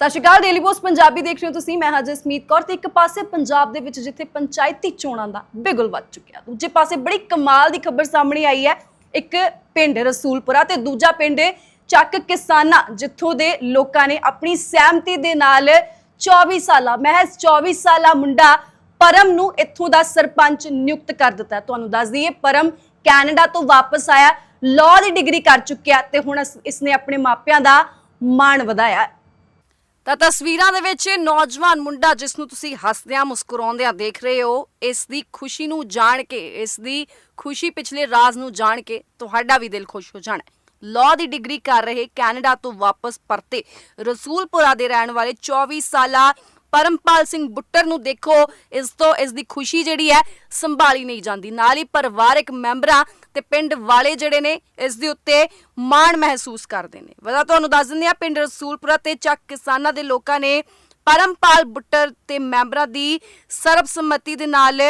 ਸਤਿ ਸ਼੍ਰੀ ਅਕਾਲ ਡੇਲੀ ਪੋਸਟ ਪੰਜਾਬੀ ਦੇਖ ਰਹੇ ਹੋ ਤੁਸੀਂ। ਮੈਂ ਹਾਜਰ ਜਸਮੀਤ ਕੌਰ ਤੇ ਇੱਕ ਪਾਸੇ ਪੰਜਾਬ ਦੇ ਵਿੱਚ ਜਿੱਥੇ ਪੰਚਾਇਤੀ ਚੋਣਾਂ ਦਾ ਬਿਗੁਲ ਵੱਜ ਚੁੱਕਿਆ, ਦੂਜੇ ਪਾਸੇ ਬੜੀ ਕਮਾਲ ਦੀ ਖਬਰ ਸਾਹਮਣੇ ਆਈ ਹੈ। ਇੱਕ ਪਿੰਡ ਰਸੂਲਪੁਰਾ ਤੇ ਦੂਜਾ ਪਿੰਡ ਚੱਕ ਕਿਸਾਨਾ, ਜਿੱਥੋਂ ਦੇ ਲੋਕਾਂ ਨੇ ਆਪਣੀ ਸਹਿਮਤੀ ਦੇ ਨਾਲ 24 ਸਾਲਾ, ਮਹਿਜ਼ 24 ਸਾਲਾ ਮੁੰਡਾ ਪਰਮ ਨੂੰ ਇੱਥੋਂ ਦਾ ਸਰਪੰਚ ਨਿਯੁਕਤ ਕਰ ਦਿੱਤਾ। ਤੁਹਾਨੂੰ ਦੱਸ ਦਈਏ, ਪਰਮ ਕੈਨੇਡਾ ਤੋਂ ਵਾਪਸ ਆਇਆ ਲਾਅ ਦੀ ਡਿਗਰੀ ਕਰ ਚੁੱਕਿਆ ਤੇ ਹੁਣ ਇਸਨੇ ਆਪਣੇ ਮਾਪਿਆਂ ਦਾ ਮਾਣ ਵਧਾਇਆ। ਤਾਂ ਤਸਵੀਰਾਂ ਦੇ ਵਿੱਚ ਨੌਜਵਾਨ ਮੁੰਡਾ ਜਿਸ ਨੂੰ ਤੁਸੀਂ ਹੱਸਦਿਆਂ ਮੁਸਕਰਾਉਂਦਿਆਂ ਦੇਖ ਰਹੇ ਹੋ, ਇਸ ਦੀ ਖੁਸ਼ੀ ਨੂੰ ਜਾਣ ਕੇ, ਇਸ ਦੀ ਖੁਸ਼ੀ ਪਿਛਲੇ ਰਾਜ਼ ਨੂੰ ਜਾਣ ਕੇ ਤੁਹਾਡਾ ਵੀ ਦਿਲ ਖੁਸ਼ ਹੋ ਜਾਣਾ ਲਾਅ ਦੀ ਡਿਗਰੀ ਕਰ ਰਹੇ ਕੈਨੇਡਾ ਤੋਂ ਵਾਪਸ ਪਰਤੇ ਰਸੂਲਪੁਰਾ ਦੇ ਰਹਿਣ ਵਾਲੇ 24 ਸਾਲਾ ਪਰਮਪਾਲ ਸਿੰਘ ਬੁੱਟਰ ਨੂੰ ਦੇਖੋ, ਇਸ ਤੋਂ ਇਸ ਦੀ ਖੁਸ਼ੀ ਜਿਹੜੀ ਹੈ ਸੰਭਾਲੀ ਨਹੀਂ ਜਾਂਦੀ। ਨਾਲ ਹੀ ਪਰਿਵਾਰਕ ਮੈਂਬਰਾਂ ਤੇ ਪਿੰਡ ਵਾਲੇ ਜਿਹੜੇ ਨੇ, ਇਸ ਦੇ ਉੱਤੇ ਮਾਣ ਮਹਿਸੂਸ ਕਰਦੇ ਨੇ। ਵਦਾ ਤੁਹਾਨੂੰ ਦੱਸ ਦਿੰਦੇ ਆ, ਪਿੰਡ ਰਸੂਲਪੁਰਾ ਤੇ ਚੱਕ ਕਿਸਾਨਾਂ ਦੇ ਲੋਕਾਂ ਨੇ ਪਰਮਪਾਲ ਬੁੱਟਰ ਤੇ ਮੈਂਬਰਾਂ ਦੀ ਸਰਬਸੰਮਤੀ ਦੇ ਨਾਲ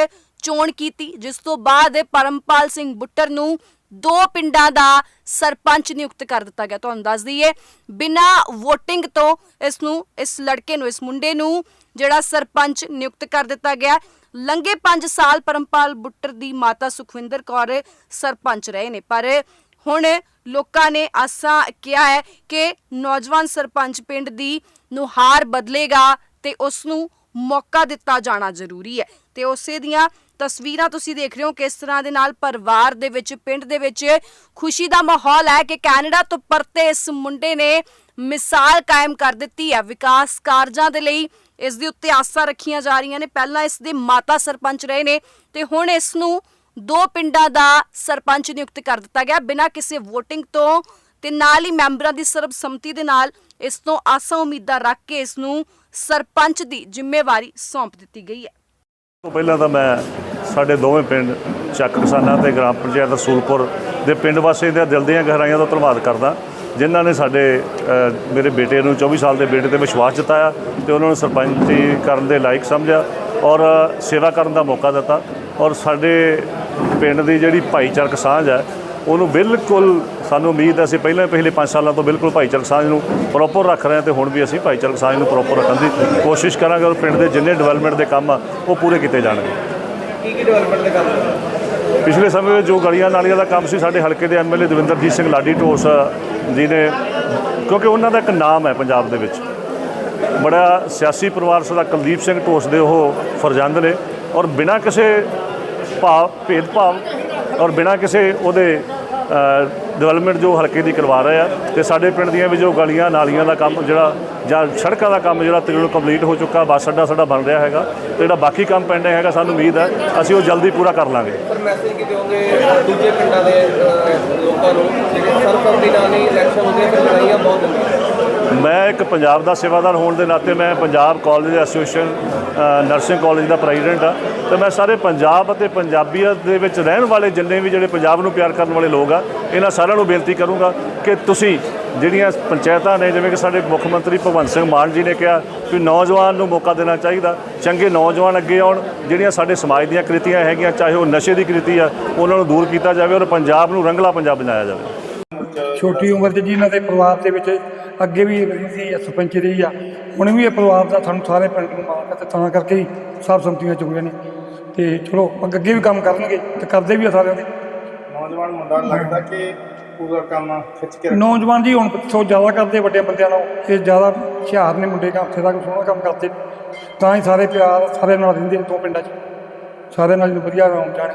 ਚੋਣ ਕੀਤੀ, ਜਿਸ ਤੋਂ ਬਾਅਦ ਪਰਮਪਾਲ ਸਿੰਘ ਬੁੱਟਰ ਨੂੰ ਦੋ ਪਿੰਡਾਂ ਦਾ ਸਰਪੰਚ ਨਿਯੁਕਤ ਕਰ ਦਿੱਤਾ ਗਿਆ। ਤੁਹਾਨੂੰ ਦੱਸ ਦਈਏ, ਬਿਨਾਂ VOTING ਤੋਂ ਇਸ ਨੂੰ, ਇਸ ਲੜਕੇ ਨੂੰ, ਇਸ ਮੁੰਡੇ ਨੂੰ ਜਿਹੜਾ ਸਰਪੰਚ ਨਿਯੁਕਤ ਕਰ ਦਿੱਤਾ ਗਿਆ। ਲੰਗੇ 5 ਸਾਲ ਪਰਮਪਾਲ ਬੁੱਟਰ ਦੀ ਮਾਤਾ ਸੁਖਵਿੰਦਰ ਕੌਰ ਸਰਪੰਚ ਰਹੇ ਨੇ। ਪਰ ਹੁਣ ਲੋਕਾਂ ਨੇ ਆਸਾਂ ਕਿਹਾ ਹੈ ਕਿ ਨੌਜਵਾਨ ਸਰਪੰਚ ਪਿੰਡ ਦੀ ਨੁਹਾਰ ਬਦਲੇਗਾ ਤੇ ਉਸ ਨੂੰ ਮੌਕਾ ਦਿੱਤਾ ਜਾਣਾ ਜ਼ਰੂਰੀ ਹੈ। ਤੇ ਉਸੇ ਦੀਆਂ ਤਸਵੀਰਾਂ ਤੁਸੀਂ ਦੇਖ ਰਹੇ ਹੋ ਕਿਸ ਤਰ੍ਹਾਂ ਦੇ ਨਾਲ ਪਰਿਵਾਰ ਦੇ ਵਿੱਚ, ਪਿੰਡ ਦੇ ਵਿੱਚ ਖੁਸ਼ੀ ਦਾ ਮਾਹੌਲ ਹੈ ਕਿ ਕੈਨੇਡਾ ਤੋਂ ਪਰਤੇ ਇਸ ਮੁੰਡੇ ਨੇ ਮਿਸਾਲ ਕਾਇਮ ਕਰ ਦਿੱਤੀ ਹੈ। ਵਿਕਾਸ ਕਾਰਜਾਂ ਦੇ ਲਈ ਇਸ ਦੇ ਉੱਤੇ ਆਸਾਂ ਰੱਖੀਆਂ ਜਾ ਰਹੀਆਂ ਨੇ। ਪਹਿਲਾਂ ਇਸ ਦੇ ਮਾਤਾ ਸਰਪੰਚ ਰਹੇ ਨੇ ਤੇ ਹੁਣ ਇਸ ਨੂੰ ਦੋ ਪਿੰਡਾਂ ਦਾ ਸਰਪੰਚ ਨਿਯੁਕਤ ਕਰ ਦਿੱਤਾ ਗਿਆ। ਬਿਨਾਂ ਕਿਸੇ VOTING ਤੋਂ ਤੇ ਨਾਲ ਹੀ ਮੈਂਬਰਾਂ ਦੀ ਸਰਬਸੰਮਤੀ ਦੇ ਨਾਲ ਇਸ ਤੋਂ ਆਸਾਂ ਉਮੀਦਾਂ ਰੱਖ ਕੇ ਇਸ ਨੂੰ ਸਰਪੰਚ ਦੀ ਜ਼ਿੰਮੇਵਾਰੀ ਸੌਂਪ ਦਿੱਤੀ ਗਈ ਹੈ। ਤੋਂ ਪਹਿਲਾਂ ਤਾਂ ਮੈਂ ਸਾਡੇ ਦੋਵੇਂ ਪਿੰਡ ਚੱਕ ਕਿਸਾਨਾਂ ਤੇ ਗ੍ਰਾਮ ਪੰਚਾਇਤ ਰਸੂਲਪੁਰ ਦੇ ਪਿੰਡ ਵਾਸੀਆਂ ਦੇ ਦਿਲ ਦੀਆਂ ਗਹਿਰਾਈਆਂ ਦਾ ਧੰਨਵਾਦ ਕਰਦਾ। ਜਿਨ੍ਹਾਂ ਨੇ ਸਾਡੇ ਮੇਰੇ ਬੇਟੇ ਨੂੰ 24 ਸਾਲ ਦੇ ਬੇਟੇ ਤੇ ਵਿਸ਼ਵਾਸ ਜਤਾਇਆ ਤੇ ਉਹਨਾਂ ਨੂੰ ਸਰਪੰਚੀ ਕਰਨ ਦੇ ਲਾਇਕ ਸਮਝਿਆ ਔਰ ਸੇਵਾ ਕਰਨ ਦਾ ਮੌਕਾ ਦਿੱਤਾ ਔਰ ਸਾਡੇ ਪਿੰਡ ਦੀ ਜਿਹੜੀ ਭਾਈਚਾਰਕ ਸਾਂਝ ਹੈ, ਉਹਨੂੰ ਬਿਲਕੁਲ ਸਾਨੂੰ ਉਮੀਦ ਹੈ ਅਸੀਂ ਪਹਿਲਾਂ ਪਿਛਲੇ 5 ਸਾਲਾਂ ਤੋਂ ਬਿਲਕੁਲ ਭਾਈਚਾਰਕ ਸਾਂਝ ਨੂੰ ਪ੍ਰੋਪਰ ਰੱਖ ਰਹੇ ਹਾਂ ਤੇ ਹੁਣ ਵੀ ਅਸੀਂ ਭਾਈਚਾਰਕ ਸਾਂਝ ਨੂੰ ਪ੍ਰੋਪਰ ਰੱਖਣ ਦੀ ਕੋਸ਼ਿਸ਼ ਕਰਾਂਗੇ ਔਰ ਪਿੰਡ ਦੇ ਜਿੰਨੇ ਡਿਵੈਲਪਮੈਂਟ ਦੇ ਕੰਮ ਆ, ਉਹ ਪੂਰੇ ਕੀਤੇ ਜਾਣਗੇ। ਕੀ ਕੀ ਡਿਵੈਲਪਮੈਂਟ ਦੇ ਕੰਮ? ਪਿਛਲੇ ਸਮੇਂ ਵਿੱਚ ਜੋ ਗਲੀਆਂ ਨਾਲੀਆਂ ਦਾ ਕੰਮ ਸੀ, ਸਾਡੇ ਹਲਕੇ ਦੇ ਐਮਐਲਏ ਦਵਿੰਦਰਜੀਤ ਸਿੰਘ ਲਾਡੀ ਢੋਸ ਜੀ ਨੇ, ਕਿਉਂਕਿ ਉਹਨਾਂ ਦਾ ਇੱਕ ਨਾਮ ਹੈ ਪੰਜਾਬ ਦੇ ਵਿੱਚ। ਬੜਾ ਸਿਆਸੀ ਪਰਿਵਾਰ ਸਦਾ ਕੁਲਦੀਪ ਸਿੰਘ ਢੋਸ ਦੇ ਉਹ ਫਰਜ਼ੰਦ ਨੇ ਔਰ ਬਿਨਾਂ ਕਿਸੇ ਭਾਵ, ਭੇਦਭਾਵ ਔਰ ਬਿਨਾਂ ਕਿਸੇ ਉਹਦੇ ਡਿਵੈਲਪਮੈਂਟ ਜੋ ਹਲਕੇ ਦੀ ਕਰਵਾ ਰਹੇ ਆ, ਤੇ ਸਾਡੇ ਪਿੰਡ ਦੀਆਂ ਵੀ ਜੋ ਗਲੀਆਂ ਨਾਲੀਆਂ ਦਾ ਕੰਮ ਜਿਹੜਾ ਜਾਂ ਸੜਕਾਂ ਦਾ ਕੰਮ ਜਿਹੜਾ ਤਕਰੀਬਨ ਕੰਪਲੀਟ ਹੋ ਚੁੱਕਾ ਬੱਸ ਅੱਡਾ ਸਾਡਾ ਬਣ ਰਿਹਾ ਹੈਗਾ ਤੇ ਜਿਹੜਾ ਬਾਕੀ ਕੰਮ ਪੈਂਡਿੰਗ ਹੈਗਾ ਸਾਨੂੰ ਉਮੀਦ ਹੈ ਅਸੀਂ ਉਹ ਜਲਦੀ ਪੂਰਾ ਕਰ ਲਾਂਗੇ। ਪਰ ਮੈਸੇਜ ਕੀ ਦਿਓਗੇ ਦੂਜੇ ਪਿੰਡਾਂ ਦੇ ਲੋਕਾਂ ਨੂੰ? ਜਿਹੜੇ ਸਰਬਸੰਮਤੀ ਨਾਲ ਨਹੀਂ ਇਲੈਕਸ਼ਨ ਹੁੰਦੇ ਫਿਰ ਲੜਾਈਆਂ ਬਹੁਤ ਹੁੰਦੀਆਂ। ਮੈਂ ਇੱਕ ਪੰਜਾਬ ਦਾ ਸੇਵਾਦਾਰ ਹੋਣ ਦੇ ਨਾਤੇ ਮੈਂ Punjab college association nursing college ਦਾ ਪ੍ਰੈਜ਼ੀਡੈਂਟ ਆ ਤੇ ਮੈਂ ਸਾਰੇ ਪੰਜਾਬ ਅਤੇ ਪੰਜਾਬੀਅਤ ਦੇ ਵਿੱਚ ਰਹਿਣ ਵਾਲੇ ਜਿੰਨੇ ਵੀ ਜਿਹੜੇ ਪੰਜਾਬ ਨੂੰ ਪਿਆਰ ਕਰਨ ਵਾਲੇ ਲੋਕ ਆ ਇਹਨਾਂ ਸਾਰਿਆਂ ਨੂੰ ਬੇਨਤੀ ਕਰੂੰਗਾ ਕਿ ਤੁਸੀਂ ਜਿਹੜੀਆਂ ਪੰਚਾਇਤਾਂ ਨੇ ਜਿਵੇਂ ਕਿ ਸਾਡੇ ਮੁੱਖ ਮੰਤਰੀ ਭਗਵੰਤ ਸਿੰਘ ਮਾਨ ਜੀ ਨੇ ਕਿਹਾ ਕਿ ਨੌਜਵਾਨ ਨੂੰ ਮੌਕਾ ਦੇਣਾ ਚਾਹੀਦਾ। ਚੰਗੇ ਨੌਜਵਾਨ ਅੱਗੇ ਆਉਣ ਜਿਹੜੀਆਂ ਸਾਡੇ ਸਮਾਜ ਦੀਆਂ ਕ੍ਰਿਤੀਆਂ ਹੈਗੀਆਂ ਚਾਹੇ ਉਹ ਨਸ਼ੇ ਦੀ ਕ੍ਰਿਤੀ ਆ ਉਹਨਾਂ ਨੂੰ ਦੂਰ ਕੀਤਾ ਜਾਵੇ ਔਰ ਪੰਜਾਬ ਨੂੰ ਰੰਗਲਾ ਪੰਜਾਬ ਬਣਾਇਆ ਜਾਵੇ। ਛੋਟੀ ਉਮਰ 'ਚ ਜੀ ਇਹਨਾਂ ਦੇ ਪਰਿਵਾਰ ਦੇ ਵਿੱਚ ਅੱਗੇ ਵੀ ਰਹੀ ਸੀ ਸਰਪੰਚ ਰਹੀ ਆ। ਹੁਣ ਵੀ ਇਹ ਪਰਿਵਾਰ ਦਾ ਸਾਨੂੰ ਸਾਰੇ ਪਿੰਡ ਨੂੰ ਮਾਣ ਹੈ ਤੇ ਤਾਂ ਕਰਕੇ ਹੀ ਸਭ ਸੰਮਤੀਆਂ ਚੁੱਕੀਆਂ ਨੇ। ਤੇ ਚਲੋ ਅੱਗੇ ਵੀ ਕੰਮ ਕਰਨਗੇ ਤੇ ਕਰਦੇ ਵੀ ਆ ਸਾਰਿਆਂ ਦੇ। ਨੌਜਵਾਨ ਮੁੰਡਾ ਲੱਗਦਾ ਕਿ ਪੂਰਾ ਕੰਮ ਖਿੱਚ ਕੇ ਨੌਜਵਾਨ ਜੀ ਹੁਣ ਸੋ ਜ਼ਿਆਦਾ ਕਰਦੇ ਵੱਡੇ ਬੰਦਿਆਂ ਨਾਲੋਂ ਇਹ ਜ਼ਿਆਦਾ ਹੁਸ਼ਿਆਰ ਨੇ ਮੁੰਡੇ ਕੰਮ ਉੱਥੇ ਤੱਕ ਸੋਹਣਾ ਕੰਮ ਕਰਦੇ। ਤਾਂ ਹੀ ਸਾਰੇ ਪਿਆਰ ਸਾਰੇ ਨਾਲ ਰਹਿੰਦੇ ਨੇ ਦੋ ਪਿੰਡਾਂ 'ਚ। ਸਾਰੇ ਨਾਲ ਵਧੀਆ ਰੌਣ ਜਾਣੇ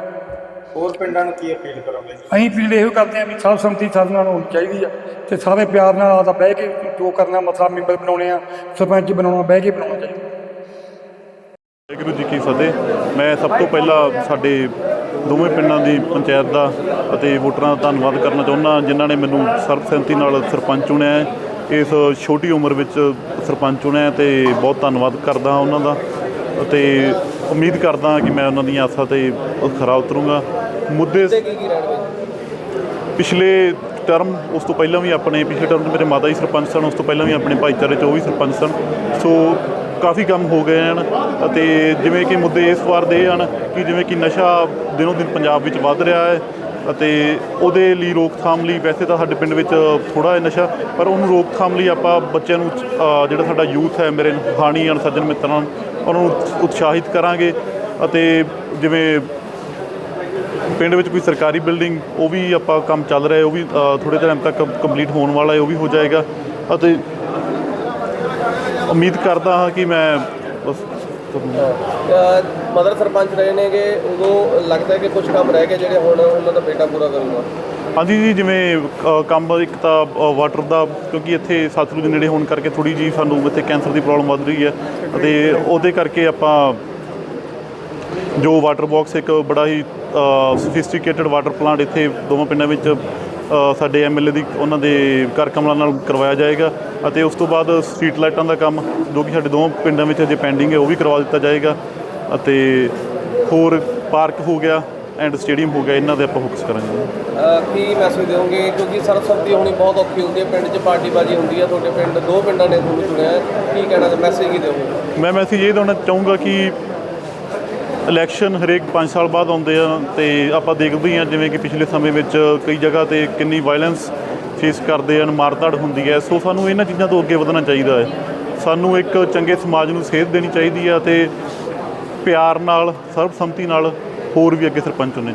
ਹੋਰ ਪਿੰਡਾਂ ਨੂੰ ਕੀ ਅਪੀਲ ਕਰੋਗੇ ਅਸੀਂ ਅਪੀਲ ਇਹੋ ਕਰਦੇ ਹਾਂ ਵੀ ਸਰਬ ਸੰਮਤੀ ਸਾਡੇ ਨਾਲ ਹੋਣੀ ਚਾਹੀਦੀ ਆ ਤੇ ਸਾਰੇ ਪਿਆਰ ਨਾਲ ਆਦਾ ਬਹਿ ਕੇ ਜੋ ਕਰਨਾ ਮਸਲਾ ਮੈਂਬਰ ਬਣਾਉਣੇ ਆ ਸਰਪੰਚ ਬਣਾਉਣਾ ਬਹਿ ਕੇ ਬਣਾਉਣਾ ਚਾਹੀਦਾ। ਵਾਹਿਗੁਰੂ ਜੀ ਕੀ ਫਤਿਹ। ਮੈਂ ਸਭ ਤੋਂ ਪਹਿਲਾਂ ਸਾਡੇ ਦੋਵੇਂ ਪਿੰਡਾਂ ਦੀ ਪੰਚਾਇਤ ਦਾ ਅਤੇ ਵੋਟਰਾਂ ਦਾ ਧੰਨਵਾਦ ਕਰਨਾ ਚਾਹੁੰਦਾ ਜਿਨ੍ਹਾਂ ਨੇ ਮੈਨੂੰ ਸਰਬਸੰਮਤੀ ਨਾਲ ਸਰਪੰਚ ਚੁਣਿਆ ਇਸ ਛੋਟੀ ਉਮਰ ਵਿੱਚ ਸਰਪੰਚ ਚੁਣਿਆ ਤੇ ਬਹੁਤ ਧੰਨਵਾਦ ਕਰਦਾ ਉਹਨਾਂ ਦਾ। ਅਤੇ ਉਮੀਦ ਕਰਦਾ ਕਿ ਮੈਂ ਉਹਨਾਂ ਦੀਆਂ ਆਸਾਂ ਤੇ ਖਰਾ ਉਤਰੂੰਗਾ। ਮੁੱਦੇ ਪਿਛਲੇ ਟਰਮ ਉਸ ਤੋਂ ਪਹਿਲਾਂ ਵੀ ਆਪਣੇ ਪਿਛਲੇ ਟਰਮ 'ਚ ਮੇਰੇ ਮਾਤਾ ਜੀ ਸਰਪੰਚ ਸਨ ਉਸ ਤੋਂ ਪਹਿਲਾਂ ਵੀ ਆਪਣੇ ਭਾਈਚਾਰੇ 'ਚ ਉਹ ਵੀ ਸਰਪੰਚ ਸਨ। ਸੋ ਕਾਫੀ ਕੰਮ ਹੋ ਗਏ ਹਨ ਅਤੇ ਜਿਵੇਂ ਕਿ ਮੁੱਦੇ ਇਸ ਵਾਰ ਦੇ ਹਨ ਕਿ ਜਿਵੇਂ ਕਿ ਨਸ਼ਾ ਦਿਨੋਂ ਦਿਨ ਪੰਜਾਬ ਵਿੱਚ ਵੱਧ ਰਿਹਾ ਹੈ ਅਤੇ ਉਹਦੇ ਲਈ ਰੋਕਥਾਮ ਲਈ ਵੈਸੇ ਤਾਂ ਸਾਡੇ ਪਿੰਡ ਵਿੱਚ ਥੋੜਾ ਹੈ ਨਸ਼ਾ, ਪਰ ਉਹਨੂੰ ਰੋਕਥਾਮ ਲਈ ਆਪਾਂ ਬੱਚਿਆਂ ਨੂੰ ਜਿਹੜਾ ਸਾਡਾ ਯੂਥ ਹੈ ਮੇਰੇ ਹਾਣੀ ਅਣਸੱਜਣ ਮਿੱਤਰਾਂ ਨੂੰ ਉਹਨਾਂ ਨੂੰ ਉਤਸ਼ਾਹਿਤ ਕਰਾਂਗੇ ਅਤੇ ਜਿਵੇਂ ਪਿੰਡ ਵਿੱਚ ਕੋਈ ਸਰਕਾਰੀ ਬਿਲਡਿੰਗ, ਉਹ ਵੀ ਆਪਾਂ ਕੰਮ ਚੱਲ ਰਿਹਾ ਉਹ ਵੀ ਥੋੜੇ ਟਾਈਮ ਤੱਕ ਕੰਪਲੀਟ ਹੋਣ ਵਾਲਾ ਹੈ, ਉਹ ਵੀ ਹੋ ਜਾਏਗਾ ਅਤੇ ਉਮੀਦ ਕਰਦਾ ਹਾਂ ਕਿ ਮੈਂ ਬਸ ਮਦਰ ਸਰਪੰਚ ਰਹੇ ਨੇਗੇ ਉਦੋਂ ਲੱਗਦਾ ਹੈ ਕਿ ਕੁਝ ਕੰਮ ਰਹਿ ਗਏ ਜਿਹੜੇ ਹੁਣ ਉਹਨਾਂ ਦਾ ਬੇਟਾ ਪੂਰਾ ਕਰੂਗਾ। ਹਾਂਜੀ ਜੀ ਜਿਵੇਂ ਅ, ਕੰਮ ਇੱਕ ਤਾਂ ਵਾਟਰ ਦਾ ਕਿਉਂਕਿ ਇੱਥੇ ਸਤਲੁਜ ਦੇ ਨੇੜੇ ਹੋਣ ਕਰਕੇ ਥੋੜੀ ਜੀ ਸਾਨੂੰ ਇੱਥੇ ਕੈਂਸਰ ਦੀ ਪ੍ਰੋਬਲਮ ਵੱਧ ਰਹੀ ਹੈ ਅਤੇ ਉਹਦੇ ਕਰਕੇ ਆਪਾਂ ਜੋ ਵਾਟਰ ਬਾਕਸ ਇੱਕ ਬੜਾ ਹੀ ਸਫਿਸਟੀਕੇਟਡ ਵਾਟਰ ਪਲਾਂਟ ਇੱਥੇ ਦੋਵਾਂ ਪਿੰਡਾਂ ਵਿੱਚ ਸਾਡੇ ਐਮਐਲਏ ਦੀ ਉਹਨਾਂ ਦੇ ਘਰ ਕਮਲਾਂ ਨਾਲ ਕਰਵਾਇਆ ਜਾਏਗਾ ਅਤੇ ਉਸ ਤੋਂ ਬਾਅਦ ਸਟਰੀਟ ਲਾਈਟਾਂ ਦਾ ਕੰਮ ਜੋ ਕਿ ਸਾਡੇ ਦੋਵਾਂ ਪਿੰਡਾਂ ਵਿੱਚ ਅਜੇ ਪੈਂਡਿੰਗ ਹੈ ਉਹ ਵੀ ਕਰਵਾ ਦਿੱਤਾ ਜਾਏਗਾ ਅਤੇ ਹੋਰ ਪਾਰਕ ਹੋ ਗਿਆ ਐਂਡ ਸਟੇਡੀਅਮ ਹੋ ਗਿਆ ਇਹਨਾਂ ਤੇ ਆਪਾਂ ਫੋਕਸ ਕਰਾਂਗੇ। ਕੀ ਮੈਸੇਜ ਦਿਓਗੇ? ਕਿਉਂਕਿ ਸਰਬਸੰਮਤੀ ਹੋਣੀ ਬਹੁਤ ਔਖੀ ਹੁੰਦੀ ਹੈ ਪਿੰਡ 'ਚ ਪਾਰਟੀਬਾਜ਼ੀ ਹੁੰਦੀ ਹੈ ਤੁਹਾਡੇ ਪਿੰਡ ਦੋ ਪਿੰਡਾਂ ਨੇ ਤੁਹਾਨੂੰ ਚੁਣਿਆ। ਕੀ ਕਹਿਣਾ ਤੇ ਮੈਸੇਜ ਕੀ ਦਿਓਗੇ? ਮੈਂ ਮੈਸੇਜ ਇਹ ਦੇਣਾ ਚਾਹੂੰਗਾ ਕਿ ਇਲੈਕਸ਼ਨ ਹਰੇਕ 5 ਸਾਲ ਬਾਅਦ ਆਉਂਦੇ ਆ ਤੇ ਆਪਾਂ ਦੇਖਦੇ ਹਾਂ ਜਿਵੇਂ ਕਿ ਪਿਛਲੇ ਸਮੇਂ ਵਿੱਚ ਕਈ ਜਗ੍ਹਾ ਤੇ ਕਿੰਨੀ ਵਾਇਲੈਂਸ ਫੇਸ ਕਰਦੇ ਹਨ, ਮਾਰਧਾੜ ਹੁੰਦੀ ਹੈ। ਸੋ ਸਾਨੂੰ ਇਹਨਾਂ ਚੀਜ਼ਾਂ ਤੋਂ ਅੱਗੇ ਵਧਣਾ ਚਾਹੀਦਾ ਹੈ। ਸਾਨੂੰ ਇੱਕ ਚੰਗੇ ਸਮਾਜ ਨੂੰ ਸੇਧ ਦੇਣੀ ਚਾਹੀਦੀ ਹੈ ਤੇ ਪਿਆਰ ਨਾਲ, ਸਰਬਸੰਮਤੀ ਨਾਲ ਹੋਰ ਵੀ ਅੱਗੇ ਸਰਪੰਚ ਚੁਣਨੇ